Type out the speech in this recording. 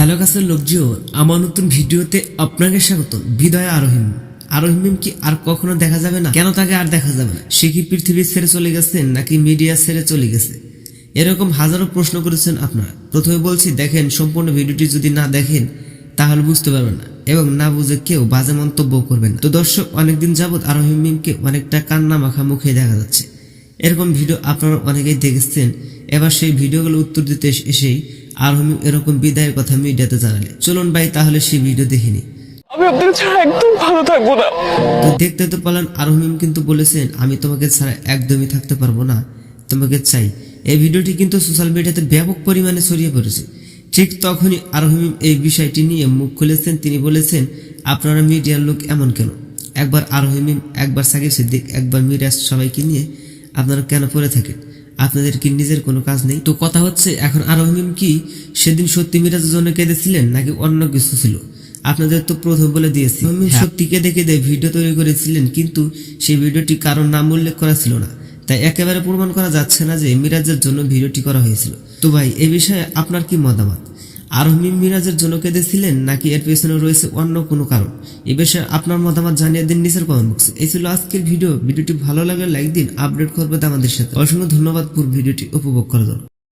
Hello কাছের লোকজন আমার নতুন ভিডিওতে আপনাকে স্বাগত। বিদয় আরোহিম। আরোহিম কি আর কখনো দেখা যাবে না? কেন তাকে আর দেখা যাবে না? সে কি পৃথিবী ছেড়ে চলে গেছেন নাকি মিডিয়া ছেড়ে চলে গেছে? এরকম হাজারো প্রশ্ন করেছেন আপনারা। প্রথমে বলছি, দেখেন, সম্পূর্ণ ভিডিওটি যদি না দেখেন, তাহলে বুঝতে পারবেন না এবং না বুঝে কেউ বাজে মন্তব্য করবেন তো দর্শক, অনেকদিন যাবৎ আরোহিমকে অনেকটা কান্না মাখা মুখে দেখা যাচ্ছে। এরকম ভিডিও আপনারা অনেকেই দেখেছেন। এবার সেই ভিডিওগুলো উত্তর দিতে এসেই আরহমি এরকম বিদায়ের কথা মিডিয়াতে জানালে। চলুন ভাই তাহলে সেই ভিডিও দেখিনি। আমি আপনাকে ছাড়া একদম ভালো থাকব না। তো দেখতে তো পারলেন আরহমিম কিন্তু বলেছেন আমি তোমাকে ছাড়া একদমই থাকতে পারব না। তোমাকে চাই। এই ভিডিওটি কিন্তু সোশ্যাল মিডিয়াতে ব্যাপক পরিমাণে ছড়িয়ে পড়েছে। ঠিক তখনই আরহমিম এই বিষয়টি নিয়ে মুখ খুলেছেন। তিনি বলেছেন আপনারা মিডিয়ার লোক এমন কেন? একবার আরহমিম একবার সাকিব সিদ্দিক একবার মিরাজ সবাইকে নিয়ে আপনারা কেন পড়ে থাকেন? আপনাদের কি নিজের কোনো কাজ নেই। তো কথা হচ্ছে এখন আরহমিম কি সেদিন সত্যি মিরাজের জন্য কেঁদেছিলেন নাকি অন্য কিছু ছিল? আপনাদের তো প্রথম বলে দিয়েছি। আমি সত্যি কেঁদে কেঁদে ভিডিও তৈরি করেছিলেন কিন্তু সেই ভিডিওটি কারোর নাম উল্লেখ করা ছিল না। তাই একেবারে প্রমাণ করা যাচ্ছে না যে মিরাজের জন্য ভিডিওটি করা হয়েছিল। তো ভাই এ বিষয়ে আপনার কি মতামত? আরহমিম মিরাজের জন্য কেঁদেছিলেন নাকি এর পেছনে রয়েছে অন্য কোনো কারণ? এ বিষয়ে আপনার মতামত জানিয়ে দিন নিচের কমেন্ট বক্সে এই ছিল আজকের ভিডিও। ভিডিওটি ভালো লাগলে লাইক দিন আপডেট করবে আমাদের সাথে। অসংখ্য ধন্যবাদ পুরো ভিডিওটি উপভোগ করার জন্য।